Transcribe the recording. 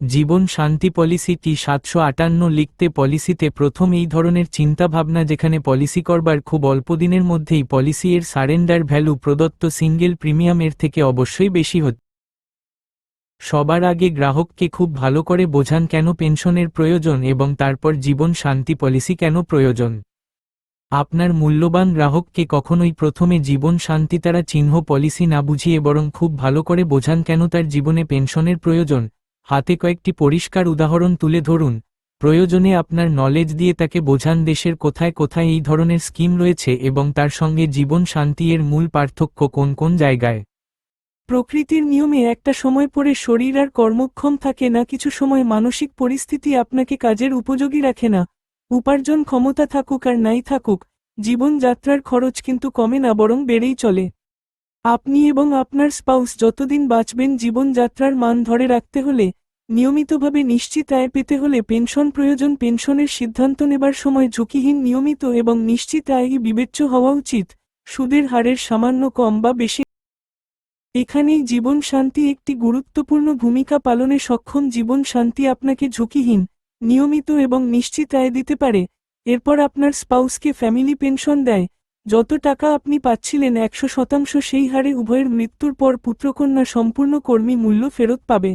জীবন শান্তি পলিসিটি সাতশো আটান্ন লিখতে পলিসিতে প্রথম এই ধরনের চিন্তাভাবনা যেখানে পলিসি করবার খুব অল্প দিনের মধ্যেই পলিসি এর সারেন্ডার ভ্যালু প্রদত্ত সিঙ্গেল প্রিমিয়ামের থেকে অবশ্যই বেশি হচ্ছে সবার আগে গ্রাহককে খুব ভালো করে বোঝান কেন পেনশনের প্রয়োজন এবং তারপর জীবন শান্তি পলিসি কেন প্রয়োজন। আপনার মূল্যবান গ্রাহককে কখনোই প্রথমে জীবন শান্তি তারা চিহ্ন পলিসি না বুঝিয়ে বরং খুব ভালো করে বোঝান কেন তার জীবনে পেনশনের প্রয়োজন। হাতে কয়েকটি পরিষ্কার উদাহরণ তুলে ধরুন। প্রয়োজনে আপনার নলেজ দিয়ে তাকে বোঝান দেশের কোথায় কোথায় এই ধরনের স্কিম রয়েছে এবং তার সঙ্গে জীবন শান্তি এর মূল পার্থক্য কোন কোন জায়গায়। প্রকৃতির নিয়মে একটা সময় পরে শরীর আর কর্মক্ষম থাকে না, কিছু সময় মানসিক পরিস্থিতি আপনাকে কাজের উপযোগী রাখে না। উপার্জন ক্ষমতা থাকুক আর নাই থাকুক, জীবনযাত্রার খরচ কিন্তু কমে না, বরং বেড়েই চলে। আপনি এবং আপনার স্পাউস যতদিন বাঁচবেন জীবনযাত্রার মান ধরে রাখতে হলে, নিয়মিতভাবে নিশ্চিত আয় পেতে হলে পেনশন প্রয়োজন। পেনশনের সিদ্ধান্ত নেবার সময় ঝুঁকিহীন নিয়মিত এবং নিশ্চিত আয়ই বিবেচ্য হওয়া উচিত। সুদের হারের সামান্য কম বা বেশি। এখানেই জীবন শান্তি একটি গুরুত্বপূর্ণ ভূমিকা পালনে সক্ষম। জীবন শান্তি আপনাকে ঝুঁকিহীন, নিয়মিত এবং নিশ্চিত আয় দিতে পারে। এরপর আপনার স্পাউসকে ফ্যামিলি পেনশন দেয়। যত টাকা আপনি পাচ্ছিলেন একশো শতাংশ সেই হারে উভয়ের মৃত্যুর পর পুত্রকন্যা সম্পূর্ণ কর্মী মূল্য ফেরত পাবে।